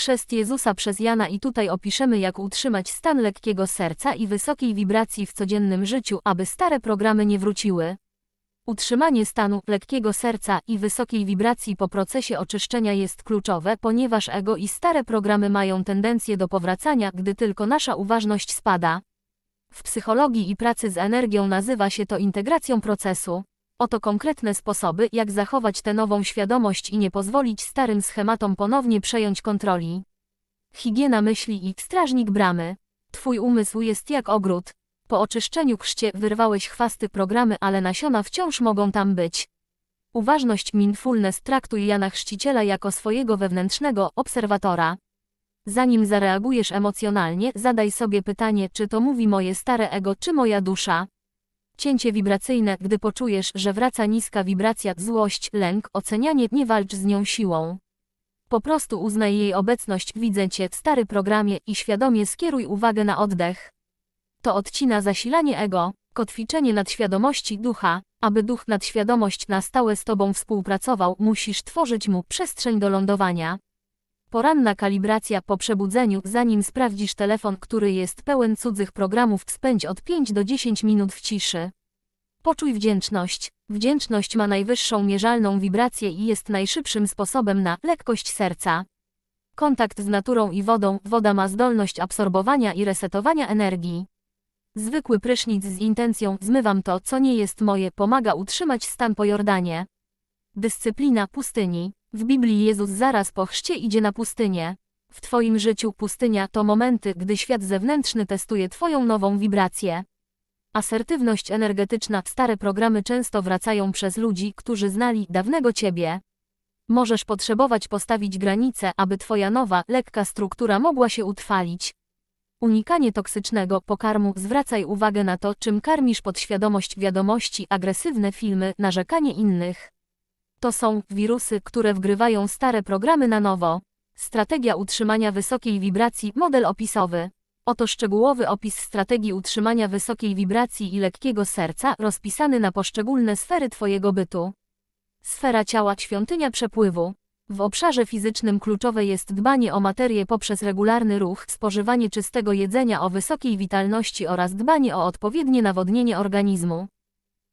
Chrzest Jezusa przez Jana i tutaj opiszemy jak utrzymać stan lekkiego serca i wysokiej wibracji w codziennym życiu, aby stare programy nie wróciły. Utrzymanie stanu lekkiego serca i wysokiej wibracji po procesie oczyszczenia jest kluczowe, ponieważ ego i stare programy mają tendencję do powracania, gdy tylko nasza uważność spada. W psychologii i pracy z energią nazywa się to integracją procesu. Oto konkretne sposoby, jak zachować tę nową świadomość i nie pozwolić starym schematom ponownie przejąć kontroli. Higiena myśli i strażnik bramy. Twój umysł jest jak ogród. Po oczyszczeniu chrzcie wyrwałeś chwasty programy, ale nasiona wciąż mogą tam być. Uważność mindfulness traktuj Jana Chrzciciela jako swojego wewnętrznego obserwatora. Zanim zareagujesz emocjonalnie, zadaj sobie pytanie, czy to mówi moje stare ego, czy moja dusza. Cięcie wibracyjne, gdy poczujesz, że wraca niska wibracja, złość, lęk, ocenianie, nie walcz z nią siłą. Po prostu uznaj jej obecność, widzę cię, stary programie i świadomie skieruj uwagę na oddech. To odcina zasilanie ego, kotwiczenie nadświadomości ducha. Aby duch nadświadomość na stałe z tobą współpracował, musisz tworzyć mu przestrzeń do lądowania. Poranna kalibracja po przebudzeniu, zanim sprawdzisz telefon, który jest pełen cudzych programów, spędź od 5 do 10 minut w ciszy. Poczuj wdzięczność. Wdzięczność ma najwyższą mierzalną wibrację i jest najszybszym sposobem na lekkość serca. Kontakt z naturą i wodą, woda ma zdolność absorbowania i resetowania energii. Zwykły prysznic z intencją zmywam to, co nie jest moje, pomaga utrzymać stan po Jordanie. Dyscyplina pustyni. W Biblii Jezus zaraz po chrzcie idzie na pustynię. W Twoim życiu pustynia to momenty, gdy świat zewnętrzny testuje Twoją nową wibrację. Asertywność energetyczna Stare programy często wracają przez ludzi, którzy znali dawnego Ciebie. Możesz potrzebować postawić granice, aby Twoja nowa, lekka struktura mogła się utrwalić. Unikanie toksycznego pokarmu zwracaj uwagę na to, czym karmisz podświadomość wiadomości, agresywne filmy, narzekanie innych. To są wirusy, które wgrywają stare programy na nowo. Strategia utrzymania wysokiej wibracji, model opisowy. Oto szczegółowy opis strategii utrzymania wysokiej wibracji i lekkiego serca, rozpisany na poszczególne sfery Twojego bytu. Sfera ciała, świątynia przepływu. W obszarze fizycznym kluczowe jest dbanie o materię poprzez regularny ruch, spożywanie czystego jedzenia o wysokiej witalności oraz dbanie o odpowiednie nawodnienie organizmu.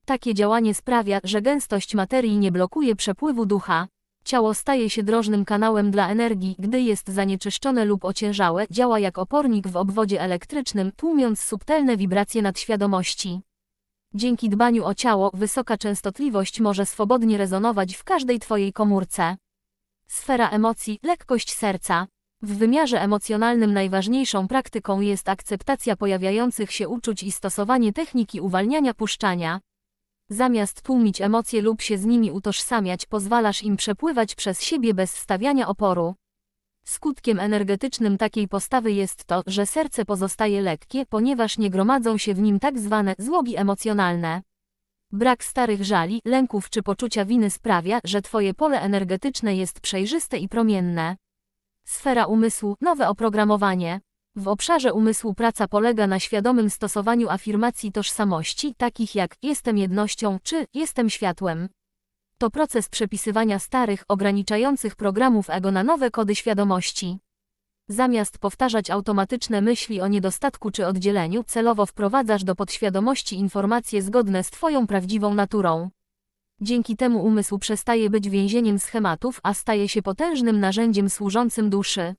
Takie działanie sprawia, że gęstość materii nie blokuje przepływu ducha. Ciało staje się drożnym kanałem dla energii, gdy jest zanieczyszczone lub ociężałe, działa jak opornik w obwodzie elektrycznym, tłumiąc subtelne wibracje nadświadomości. Dzięki dbaniu o ciało, wysoka częstotliwość może swobodnie rezonować w każdej Twojej komórce. Sfera emocji, lekkość serca. W wymiarze emocjonalnym najważniejszą praktyką jest akceptacja pojawiających się uczuć i stosowanie techniki uwalniania puszczania. Zamiast tłumić emocje lub się z nimi utożsamiać, pozwalasz im przepływać przez siebie bez stawiania oporu. Skutkiem energetycznym takiej postawy jest to, że serce pozostaje lekkie, ponieważ nie gromadzą się w nim tak zwane złogi emocjonalne. Brak starych żali, lęków czy poczucia winy sprawia, że Twoje pole energetyczne jest przejrzyste i promienne. Sfera umysłu, nowe oprogramowanie. W obszarze umysłu praca polega na świadomym stosowaniu afirmacji tożsamości, takich jak jestem jednością czy jestem światłem. To proces przepisywania starych, ograniczających programów ego na nowe kody świadomości. Zamiast powtarzać automatyczne myśli o niedostatku czy oddzieleniu, celowo wprowadzasz do podświadomości informacje zgodne z Twoją prawdziwą naturą. Dzięki temu umysł przestaje być więzieniem schematów, a staje się potężnym narzędziem służącym duszy.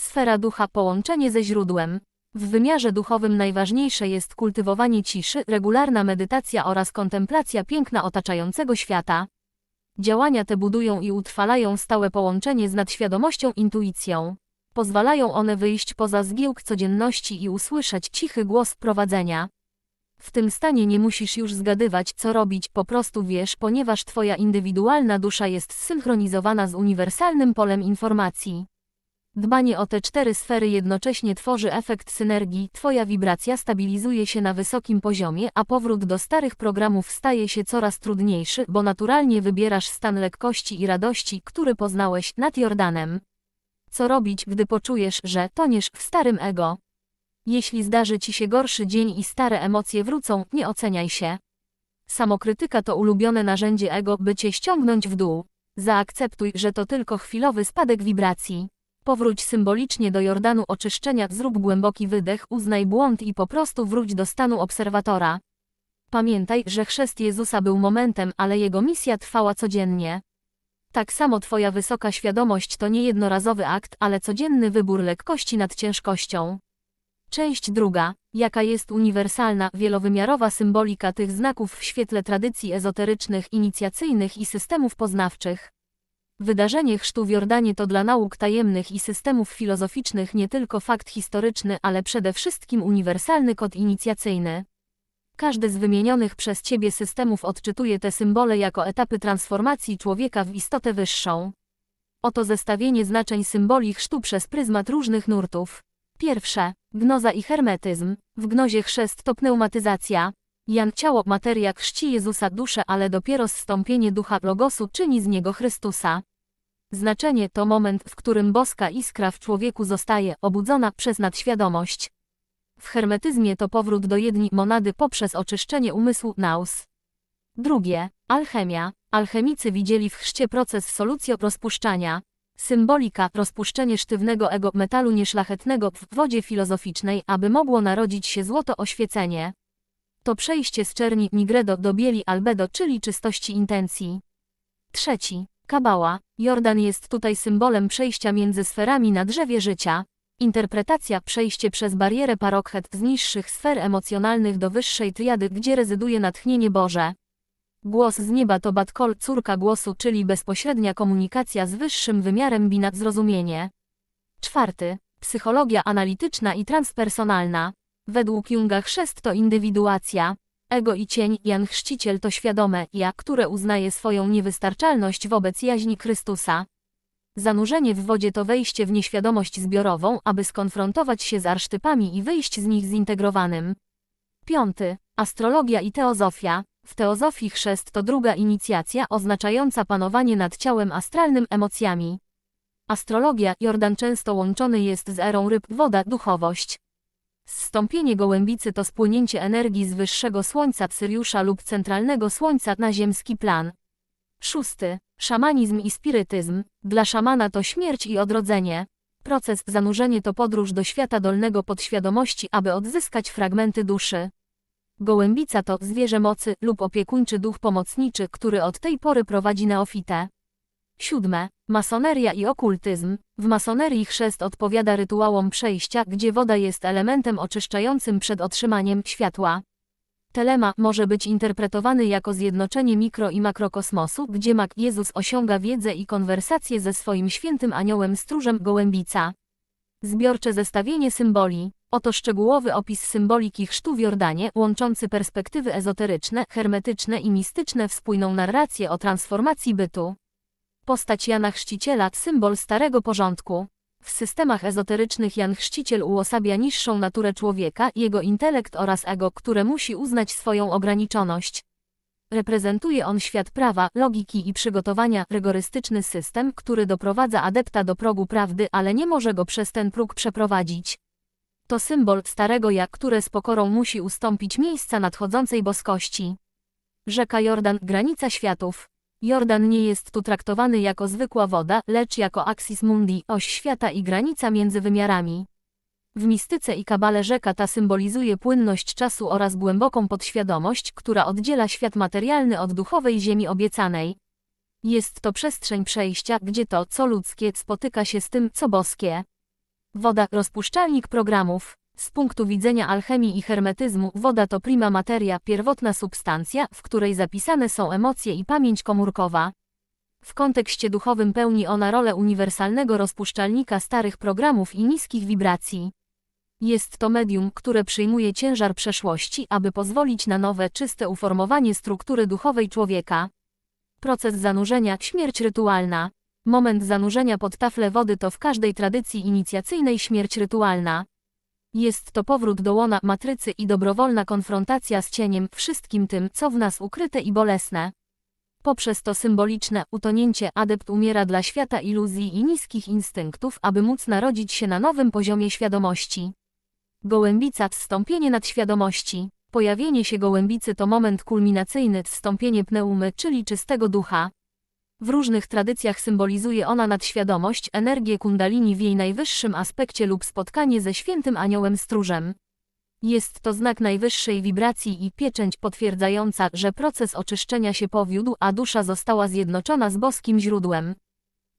Sfera ducha połączenie ze źródłem. W wymiarze duchowym najważniejsze jest kultywowanie ciszy, regularna medytacja oraz kontemplacja piękna otaczającego świata. Działania te budują i utrwalają stałe połączenie z nadświadomością intuicją. Pozwalają one wyjść poza zgiełk codzienności i usłyszeć cichy głos prowadzenia. W tym stanie nie musisz już zgadywać, co robić, po prostu wiesz, ponieważ Twoja indywidualna dusza jest zsynchronizowana z uniwersalnym polem informacji. Dbanie o te cztery sfery jednocześnie tworzy efekt synergii, Twoja wibracja stabilizuje się na wysokim poziomie, a powrót do starych programów staje się coraz trudniejszy, bo naturalnie wybierasz stan lekkości i radości, który poznałeś nad Jordanem. Co robić, gdy poczujesz, że toniesz w starym ego? Jeśli zdarzy ci się gorszy dzień i stare emocje wrócą, nie oceniaj się. Samokrytyka to ulubione narzędzie ego, by cię ściągnąć w dół. Zaakceptuj, że to tylko chwilowy spadek wibracji. Powróć symbolicznie do Jordanu oczyszczenia, zrób głęboki wydech, uznaj błąd i po prostu wróć do stanu obserwatora. Pamiętaj, że chrzest Jezusa był momentem, ale jego misja trwała codziennie. Tak samo Twoja wysoka świadomość to nie jednorazowy akt, ale codzienny wybór lekkości nad ciężkością. Część druga. Jaka jest uniwersalna, wielowymiarowa symbolika tych znaków w świetle tradycji ezoterycznych, inicjacyjnych i systemów poznawczych? Wydarzenie chrztu w Jordanie to dla nauk tajemnych i systemów filozoficznych nie tylko fakt historyczny, ale przede wszystkim uniwersalny kod inicjacyjny. Każdy z wymienionych przez Ciebie systemów odczytuje te symbole jako etapy transformacji człowieka w istotę wyższą. Oto zestawienie znaczeń symboli chrztu przez pryzmat różnych nurtów. Pierwsze. Gnoza i hermetyzm. W gnozie chrzest to pneumatyzacja. Jan ciało, materia chrzci Jezusa duszę, ale dopiero zstąpienie ducha logosu czyni z niego Chrystusa. Znaczenie to moment, w którym boska iskra w człowieku zostaje obudzona przez nadświadomość. W hermetyzmie to powrót do jedni monady poprzez oczyszczenie umysłu naus. Drugie. Alchemia. Alchemicy widzieli w chrzcie proces solucjo rozpuszczania. Symbolika rozpuszczenie sztywnego ego metalu nieszlachetnego w wodzie filozoficznej, aby mogło narodzić się złoto oświecenie. To przejście z czerni nigredo do bieli albedo, czyli czystości intencji. Trzeci. Kabała. Jordan jest tutaj symbolem przejścia między sferami na drzewie życia. Interpretacja przejście przez barierę parokhet z niższych sfer emocjonalnych do wyższej triady, gdzie rezyduje natchnienie Boże. Głos z nieba to Batkol, córka głosu, czyli bezpośrednia komunikacja z wyższym wymiarem binat zrozumienie. Czwarty. Psychologia analityczna i transpersonalna. Według Junga chrzest to indywiduacja. Ego i cień, Jan Chrzciciel to świadome ja, które uznaje swoją niewystarczalność wobec jaźni Chrystusa. Zanurzenie w wodzie to wejście w nieświadomość zbiorową, aby skonfrontować się z arsztypami i wyjść z nich zintegrowanym. Piąty. Astrologia i teozofia. W teozofii chrzest to druga inicjacja oznaczająca panowanie nad ciałem astralnym emocjami. Astrologia, Jordan często łączony jest z erą ryb, woda, duchowość. Zstąpienie gołębicy to spłynięcie energii z wyższego słońca Syriusza lub centralnego słońca na ziemski plan. Szósty. Szamanizm i spirytyzm. Dla szamana to śmierć i odrodzenie. Proces zanurzenie to podróż do świata dolnego podświadomości, aby odzyskać fragmenty duszy. Gołębica to zwierzę mocy lub opiekuńczy duch pomocniczy, który od tej pory prowadzi neofitę. Siódme. Masoneria i okultyzm. W masonerii chrzest odpowiada rytuałom przejścia, gdzie woda jest elementem oczyszczającym przed otrzymaniem światła. Telema może być interpretowany jako zjednoczenie mikro i makrokosmosu, gdzie mak Jezus osiąga wiedzę i konwersację ze swoim świętym aniołem stróżem gołębica. Zbiorcze zestawienie symboli. Oto szczegółowy opis symboliki chrztu w Jordanie, łączący perspektywy ezoteryczne, hermetyczne i mistyczne w spójną narrację o transformacji bytu. Postać Jana Chrzciciela, symbol starego porządku. W systemach ezoterycznych Jan Chrzciciel uosabia niższą naturę człowieka, jego intelekt oraz ego, które musi uznać swoją ograniczoność. Reprezentuje on świat prawa, logiki i przygotowania, rygorystyczny system, który doprowadza adepta do progu prawdy, ale nie może go przez ten próg przeprowadzić. To symbol starego ja, które z pokorą musi ustąpić miejsca nadchodzącej boskości. Rzeka Jordan, granica światów. Jordan nie jest tu traktowany jako zwykła woda, lecz jako axis mundi, oś świata i granica między wymiarami. W mistyce i kabale rzeka ta symbolizuje płynność czasu oraz głęboką podświadomość, która oddziela świat materialny od duchowej ziemi obiecanej. Jest to przestrzeń przejścia, gdzie to, co ludzkie, spotyka się z tym, co boskie. Woda, rozpuszczalnik programów. Z punktu widzenia alchemii i hermetyzmu, woda to prima materia, pierwotna substancja, w której zapisane są emocje i pamięć komórkowa. W kontekście duchowym pełni ona rolę uniwersalnego rozpuszczalnika starych programów i niskich wibracji. Jest to medium, które przyjmuje ciężar przeszłości, aby pozwolić na nowe, czyste uformowanie struktury duchowej człowieka. Proces zanurzenia, śmierć rytualna. Moment zanurzenia pod tafle wody to w każdej tradycji inicjacyjnej śmierć rytualna. Jest to powrót do łona matrycy i dobrowolna konfrontacja z cieniem, wszystkim tym, co w nas ukryte i bolesne. Poprzez to symboliczne utonięcie adept umiera dla świata iluzji i niskich instynktów, aby móc narodzić się na nowym poziomie świadomości. Gołębica wstąpienie nadświadomości. Pojawienie się gołębicy to moment kulminacyjny wstąpienie pneumy, czyli czystego ducha. W różnych tradycjach symbolizuje ona nadświadomość, energię kundalini w jej najwyższym aspekcie lub spotkanie ze świętym aniołem stróżem. Jest to znak najwyższej wibracji i pieczęć potwierdzająca, że proces oczyszczenia się powiódł, a dusza została zjednoczona z boskim źródłem.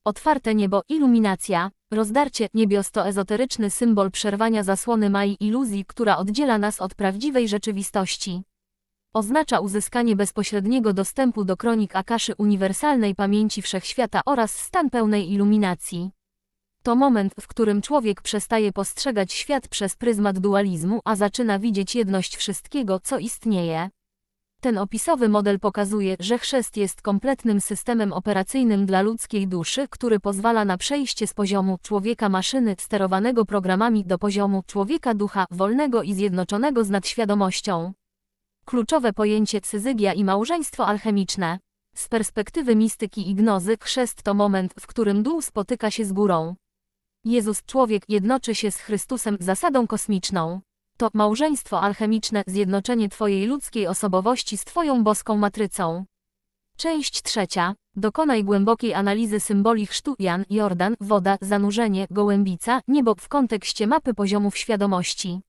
Otwarte niebo, iluminacja, rozdarcie niebios to ezoteryczny symbol przerwania zasłony Mai iluzji, która oddziela nas od prawdziwej rzeczywistości. Oznacza uzyskanie bezpośredniego dostępu do kronik Akaszy uniwersalnej pamięci wszechświata oraz stan pełnej iluminacji. To moment, w którym człowiek przestaje postrzegać świat przez pryzmat dualizmu, a zaczyna widzieć jedność wszystkiego, co istnieje. Ten opisowy model pokazuje, że chrzest jest kompletnym systemem operacyjnym dla ludzkiej duszy, który pozwala na przejście z poziomu człowieka-maszyny sterowanego programami do poziomu człowieka-ducha wolnego i zjednoczonego z nadświadomością. Kluczowe pojęcie cyzygia i małżeństwo alchemiczne. Z perspektywy mistyki i gnozy chrzest to moment, w którym dół spotyka się z górą. Jezus człowiek jednoczy się z Chrystusem zasadą kosmiczną. To małżeństwo alchemiczne, zjednoczenie Twojej ludzkiej osobowości z Twoją boską matrycą. Część trzecia. Dokonaj głębokiej analizy symboli chrztu Jan, Jordan, woda, zanurzenie, gołębica, niebo w kontekście mapy poziomów świadomości.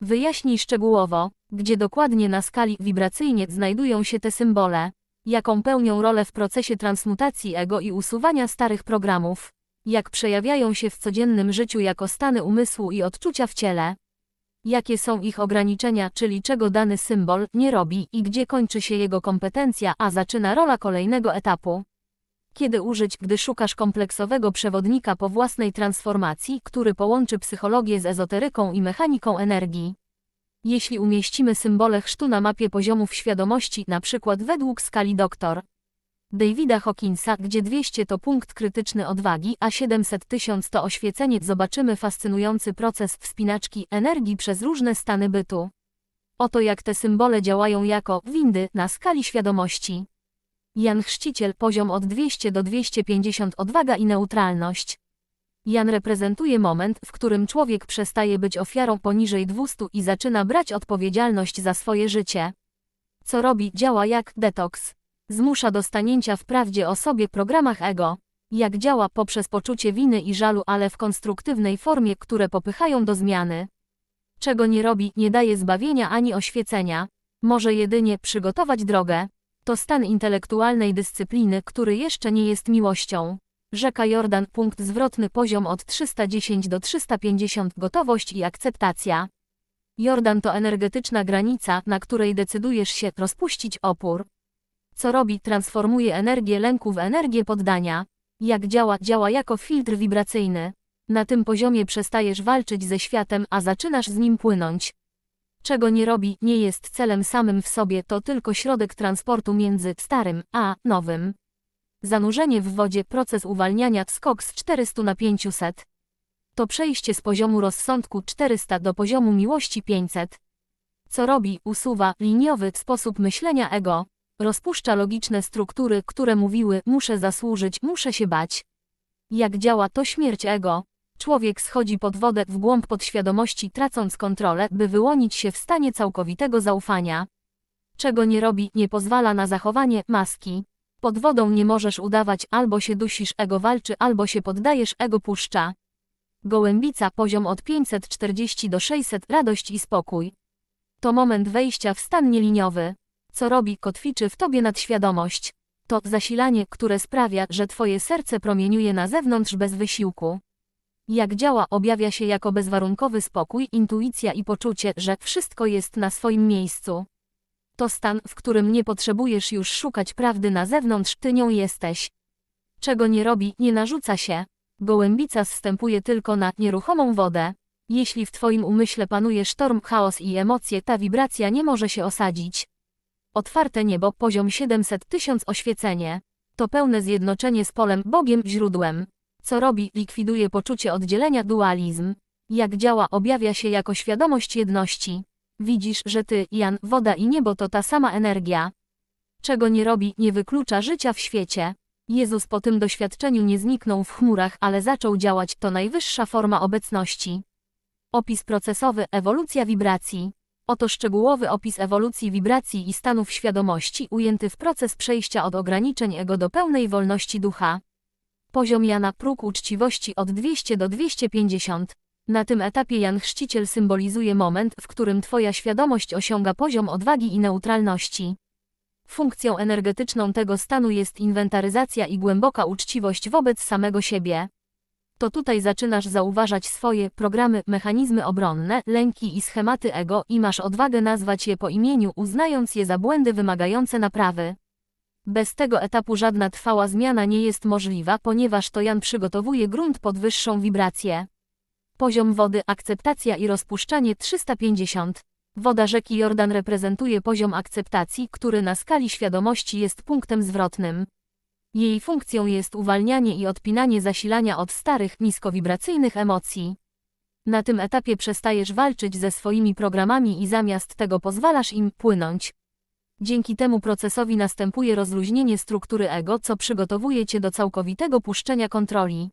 Wyjaśnij szczegółowo, gdzie dokładnie na skali wibracyjnie znajdują się te symbole, jaką pełnią rolę w procesie transmutacji ego i usuwania starych programów, jak przejawiają się w codziennym życiu jako stany umysłu i odczucia w ciele, jakie są ich ograniczenia, czyli czego dany symbol nie robi i gdzie kończy się jego kompetencja, a zaczyna rola kolejnego etapu. Kiedy użyć, gdy szukasz kompleksowego przewodnika po własnej transformacji, który połączy psychologię z ezoteryką i mechaniką energii. Jeśli umieścimy symbole chrztu na mapie poziomów świadomości, na przykład według skali doktor Davida Hawkinsa, gdzie 200 to punkt krytyczny odwagi, a 700 tysiąc to oświecenie, zobaczymy fascynujący proces wspinaczki energii przez różne stany bytu. Oto jak te symbole działają jako windy na skali świadomości. Jan Chrzciciel poziom od 200 do 250 odwaga i neutralność. Jan reprezentuje moment, w którym człowiek przestaje być ofiarą poniżej 200 i zaczyna brać odpowiedzialność za swoje życie. Co robi, działa jak detoks. Zmusza do stanięcia w prawdzie o sobie programach ego. Jak działa poprzez poczucie winy i żalu, ale w konstruktywnej formie, które popychają do zmiany. Czego nie robi, nie daje zbawienia ani oświecenia. Może jedynie przygotować drogę. To stan intelektualnej dyscypliny, który jeszcze nie jest miłością. Rzeka Jordan, punkt zwrotny poziom od 310 do 350, gotowość i akceptacja. Jordan to energetyczna granica, na której decydujesz się rozpuścić opór. Co robi, transformuje energię lęku w energię poddania. Jak działa, działa jako filtr wibracyjny. Na tym poziomie przestajesz walczyć ze światem, a zaczynasz z nim płynąć. Czego nie robi, nie jest celem samym w sobie, to tylko środek transportu między starym a nowym. Zanurzenie w wodzie, proces uwalniania, skok z 400 na 500. To przejście z poziomu rozsądku 400 do poziomu miłości 500. Co robi, usuwa liniowy sposób myślenia ego. Rozpuszcza logiczne struktury, które mówiły, muszę zasłużyć, muszę się bać. Jak działa to śmierć ego? Człowiek schodzi pod wodę w głąb podświadomości, tracąc kontrolę, by wyłonić się w stanie całkowitego zaufania. Czego nie robi, nie pozwala na zachowanie maski. Pod wodą nie możesz udawać, albo się dusisz, ego walczy, albo się poddajesz, ego puszcza. Gołębica, poziom od 540 do 600, radość i spokój. To moment wejścia w stan nieliniowy. Co robi, kotwiczy w tobie nadświadomość. To zasilanie, które sprawia, że twoje serce promieniuje na zewnątrz bez wysiłku. Jak działa, objawia się jako bezwarunkowy spokój, intuicja i poczucie, że wszystko jest na swoim miejscu. To stan, w którym nie potrzebujesz już szukać prawdy na zewnątrz, ty nią jesteś. Czego nie robi, nie narzuca się. Gołębica zstępuje tylko na nieruchomą wodę. Jeśli w twoim umyśle panuje sztorm, chaos i emocje, ta wibracja nie może się osadzić. Otwarte niebo, poziom 700 tysiąc oświecenie. To pełne zjednoczenie z polem, Bogiem, źródłem. Co robi, likwiduje poczucie oddzielenia, dualizm. Jak działa, objawia się jako świadomość jedności. Widzisz, że ty, Jan, woda i niebo to ta sama energia. Czego nie robi, nie wyklucza życia w świecie. Jezus po tym doświadczeniu nie zniknął w chmurach, ale zaczął działać, to najwyższa forma obecności. Opis procesowy, ewolucja wibracji. Oto szczegółowy opis ewolucji wibracji i stanów świadomości ujęty w proces przejścia od ograniczeń ego do pełnej wolności ducha. Poziom Jana próg uczciwości od 200 do 250. Na tym etapie Jan Chrzciciel symbolizuje moment, w którym Twoja świadomość osiąga poziom odwagi i neutralności. Funkcją energetyczną tego stanu jest inwentaryzacja i głęboka uczciwość wobec samego siebie. To tutaj zaczynasz zauważać swoje programy, mechanizmy obronne, lęki i schematy ego i masz odwagę nazwać je po imieniu, uznając je za błędy wymagające naprawy. Bez tego etapu żadna trwała zmiana nie jest możliwa, ponieważ to Jan przygotowuje grunt pod wyższą wibrację. Poziom wody, akceptacja i rozpuszczanie 350. Woda rzeki Jordan reprezentuje poziom akceptacji, który na skali świadomości jest punktem zwrotnym. Jej funkcją jest uwalnianie i odpinanie zasilania od starych, niskowibracyjnych emocji. Na tym etapie przestajesz walczyć ze swoimi programami i zamiast tego pozwalasz im płynąć. Dzięki temu procesowi następuje rozluźnienie struktury ego, co przygotowuje cię do całkowitego puszczenia kontroli.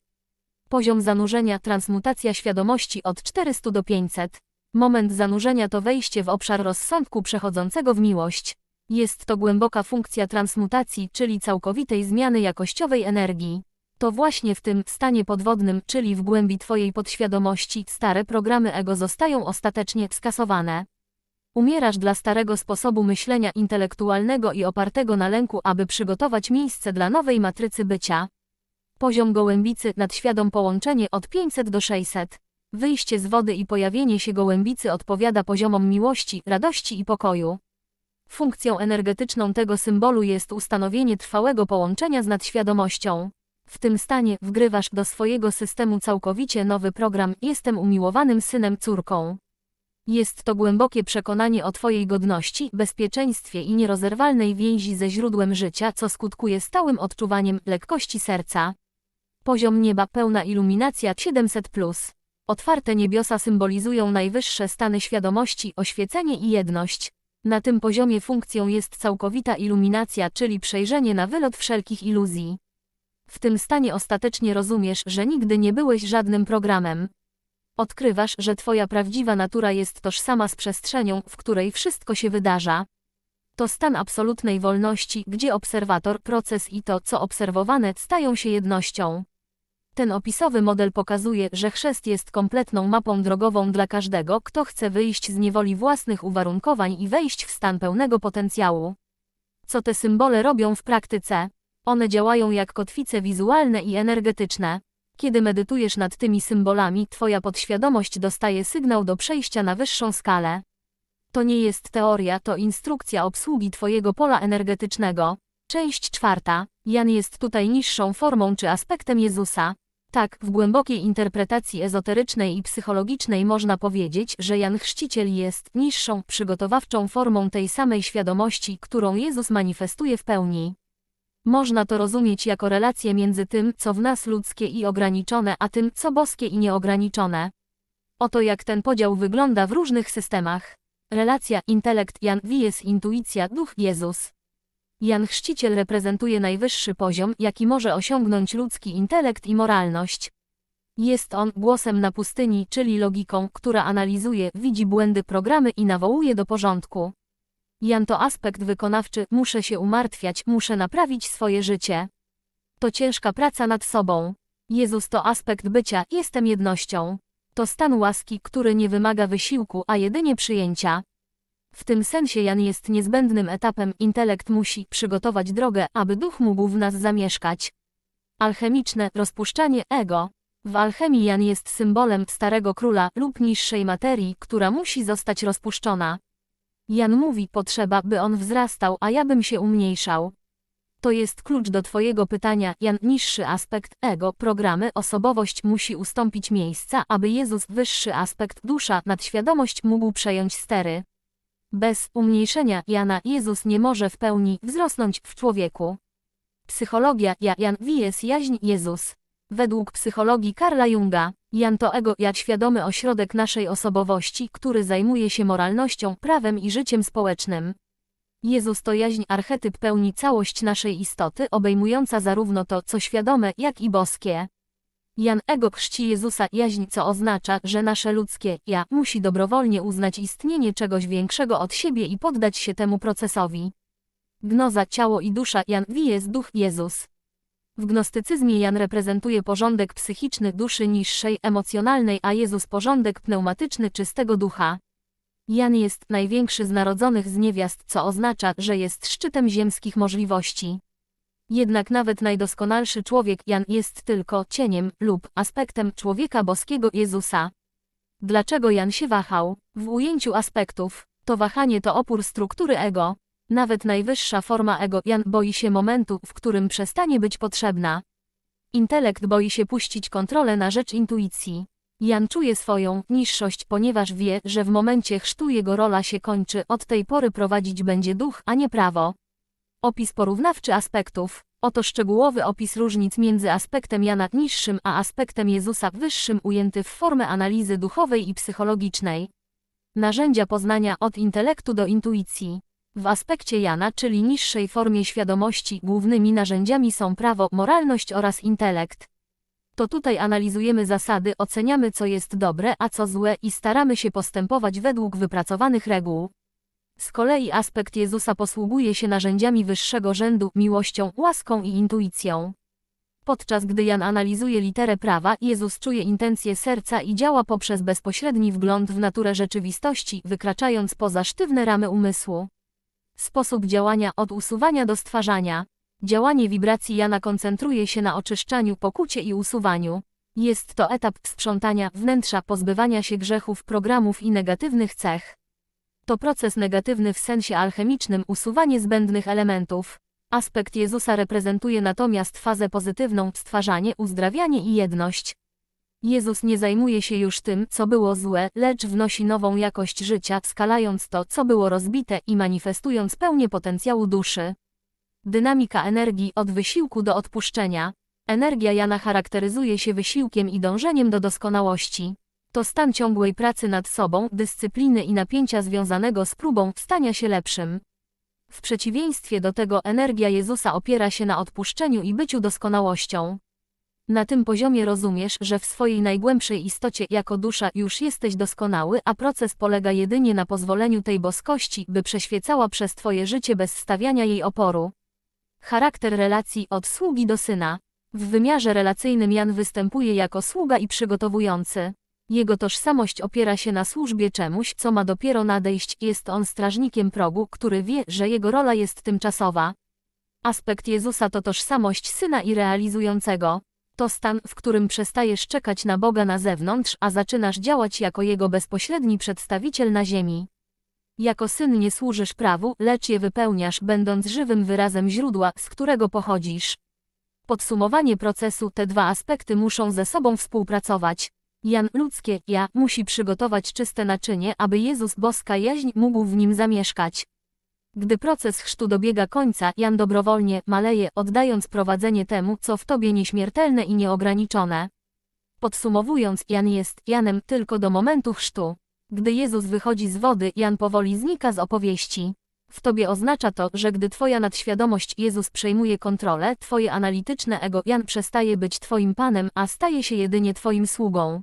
Poziom zanurzenia, transmutacja świadomości od 400 do 500. Moment zanurzenia to wejście w obszar rozsądku przechodzącego w miłość. Jest to głęboka funkcja transmutacji, czyli całkowitej zmiany jakościowej energii. To właśnie w tym stanie podwodnym, czyli w głębi Twojej podświadomości, stare programy ego zostają ostatecznie skasowane. Umierasz dla starego sposobu myślenia intelektualnego i opartego na lęku, aby przygotować miejsce dla nowej matrycy bycia. Poziom gołębicy, nadświadom połączenie od 500 do 600. Wyjście z wody i pojawienie się gołębicy odpowiada poziomom miłości, radości i pokoju. Funkcją energetyczną tego symbolu jest ustanowienie trwałego połączenia z nadświadomością. W tym stanie wgrywasz do swojego systemu całkowicie nowy program Jestem umiłowanym synem córką. Jest to głębokie przekonanie o Twojej godności, bezpieczeństwie i nierozerwalnej więzi ze źródłem życia, co skutkuje stałym odczuwaniem lekkości serca. Poziom nieba pełna iluminacja 700+. Otwarte niebiosa symbolizują najwyższe stany świadomości, oświecenie i jedność. Na tym poziomie funkcją jest całkowita iluminacja, czyli przejrzenie na wylot wszelkich iluzji. W tym stanie ostatecznie rozumiesz, że nigdy nie byłeś żadnym programem. Odkrywasz, że Twoja prawdziwa natura jest tożsama z przestrzenią, w której wszystko się wydarza. To stan absolutnej wolności, gdzie obserwator, proces i to, co obserwowane, stają się jednością. Ten opisowy model pokazuje, że chrzest jest kompletną mapą drogową dla każdego, kto chce wyjść z niewoli własnych uwarunkowań i wejść w stan pełnego potencjału. Co te symbole robią w praktyce? One działają jak kotwice wizualne i energetyczne. Kiedy medytujesz nad tymi symbolami, Twoja podświadomość dostaje sygnał do przejścia na wyższą skalę. To nie jest teoria, to instrukcja obsługi Twojego pola energetycznego. Część czwarta. Jan jest tutaj niższą formą czy aspektem Jezusa. Tak, w głębokiej interpretacji ezoterycznej i psychologicznej można powiedzieć, że Jan Chrzciciel jest niższą, przygotowawczą formą tej samej świadomości, którą Jezus manifestuje w pełni. Można to rozumieć jako relację między tym, co w nas ludzkie i ograniczone, a tym, co boskie i nieograniczone. Oto jak ten podział wygląda w różnych systemach. Relacja, intelekt, Jan, Wies, intuicja, duch, Jezus. Jan Chrzciciel reprezentuje najwyższy poziom, jaki może osiągnąć ludzki intelekt i moralność. Jest on głosem na pustyni, czyli logiką, która analizuje, widzi błędy programy i nawołuje do porządku. Jan to aspekt wykonawczy, muszę się umartwiać, muszę naprawić swoje życie. To ciężka praca nad sobą. Jezus to aspekt bycia, jestem jednością. To stan łaski, który nie wymaga wysiłku, a jedynie przyjęcia. W tym sensie Jan jest niezbędnym etapem, intelekt musi przygotować drogę, aby duch mógł w nas zamieszkać. Alchemiczne rozpuszczanie ego. W alchemii Jan jest symbolem starego króla lub niższej materii, która musi zostać rozpuszczona. Jan mówi potrzeba, by on wzrastał, a ja bym się umniejszał. To jest klucz do Twojego pytania, Jan niższy aspekt, ego, programy, osobowość musi ustąpić miejsca, aby Jezus wyższy aspekt, dusza, nadświadomość mógł przejąć stery. Bez umniejszenia Jana Jezus nie może w pełni wzrosnąć w człowieku. Psychologia ja Jan Wies jaźń Jezus. Według psychologii Karla Junga, Jan to ego jak świadomy ośrodek naszej osobowości, który zajmuje się moralnością, prawem i życiem społecznym. Jezus to jaźń archetyp pełni całość naszej istoty, obejmująca zarówno to, co świadome, jak i boskie. Jan Ego chrzci Jezusa jaźń, co oznacza, że nasze ludzkie ja musi dobrowolnie uznać istnienie czegoś większego od siebie i poddać się temu procesowi. Gnoza, ciało i dusza, Jan wi jest duch Jezus. W gnostycyzmie Jan reprezentuje porządek psychiczny duszy niższej, emocjonalnej, a Jezus porządek pneumatyczny czystego ducha. Jan jest największy z narodzonych z niewiast, co oznacza, że jest szczytem ziemskich możliwości. Jednak nawet najdoskonalszy człowiek Jan jest tylko cieniem lub aspektem człowieka boskiego Jezusa. Dlaczego Jan się wahał? W ujęciu aspektów, to wahanie to opór struktury ego. Nawet najwyższa forma ego Jan boi się momentu, w którym przestanie być potrzebna. Intelekt boi się puścić kontrolę na rzecz intuicji. Jan czuje swoją niższość, ponieważ wie, że w momencie chrztu jego rola się kończy, od tej pory prowadzić będzie duch, a nie prawo. Opis porównawczy aspektów. Oto szczegółowy opis różnic między aspektem Jana niższym a aspektem Jezusa wyższym ujęty w formę analizy duchowej i psychologicznej. Narzędzia poznania od intelektu do intuicji. W aspekcie Jana, czyli niższej formie świadomości, głównymi narzędziami są prawo, moralność oraz intelekt. To tutaj analizujemy zasady, oceniamy co jest dobre, a co złe i staramy się postępować według wypracowanych reguł. Z kolei aspekt Jezusa posługuje się narzędziami wyższego rzędu, miłością, łaską i intuicją. Podczas gdy Jan analizuje literę prawa, Jezus czuje intencje serca i działa poprzez bezpośredni wgląd w naturę rzeczywistości, wykraczając poza sztywne ramy umysłu. Sposób działania od usuwania do stwarzania. Działanie wibracji Jana koncentruje się na oczyszczaniu, pokucie i usuwaniu. Jest to etap sprzątania wnętrza, pozbywania się grzechów, programów i negatywnych cech. To proces negatywny w sensie alchemicznym, usuwanie zbędnych elementów. Aspekt Jezusa reprezentuje natomiast fazę pozytywną, stwarzanie, uzdrawianie i jedność. Jezus nie zajmuje się już tym, co było złe, lecz wnosi nową jakość życia, skalając to, co było rozbite i manifestując pełnię potencjału duszy. Dynamika energii od wysiłku do odpuszczenia. Energia Jana charakteryzuje się wysiłkiem i dążeniem do doskonałości. To stan ciągłej pracy nad sobą, dyscypliny i napięcia związanego z próbą stania się lepszym. W przeciwieństwie do tego energia Jezusa opiera się na odpuszczeniu i byciu doskonałością. Na tym poziomie rozumiesz, że w swojej najgłębszej istocie jako dusza już jesteś doskonały, a proces polega jedynie na pozwoleniu tej boskości, by przeświecała przez Twoje życie bez stawiania jej oporu. Charakter relacji od sługi do syna. W wymiarze relacyjnym Jan występuje jako sługa i przygotowujący. Jego tożsamość opiera się na służbie czemuś, co ma dopiero nadejść, jest on strażnikiem progu, który wie, że jego rola jest tymczasowa. Aspekt Jezusa to tożsamość syna i realizującego. To stan, w którym przestajesz czekać na Boga na zewnątrz, a zaczynasz działać jako Jego bezpośredni przedstawiciel na ziemi. Jako syn nie służysz prawu, lecz je wypełniasz, będąc żywym wyrazem źródła, z którego pochodzisz. Podsumowanie procesu te dwa aspekty muszą ze sobą współpracować. Jan ludzkie ja musi przygotować czyste naczynie, aby Jezus boska jaźń mógł w nim zamieszkać. Gdy proces chrztu dobiega końca, Jan dobrowolnie maleje, oddając prowadzenie temu, co w tobie nieśmiertelne i nieograniczone. Podsumowując, Jan jest Janem tylko do momentu chrztu. Gdy Jezus wychodzi z wody, Jan powoli znika z opowieści. W tobie oznacza to, że gdy twoja nadświadomość Jezus przejmuje kontrolę, twoje analityczne ego Jan przestaje być twoim panem, a staje się jedynie twoim sługą.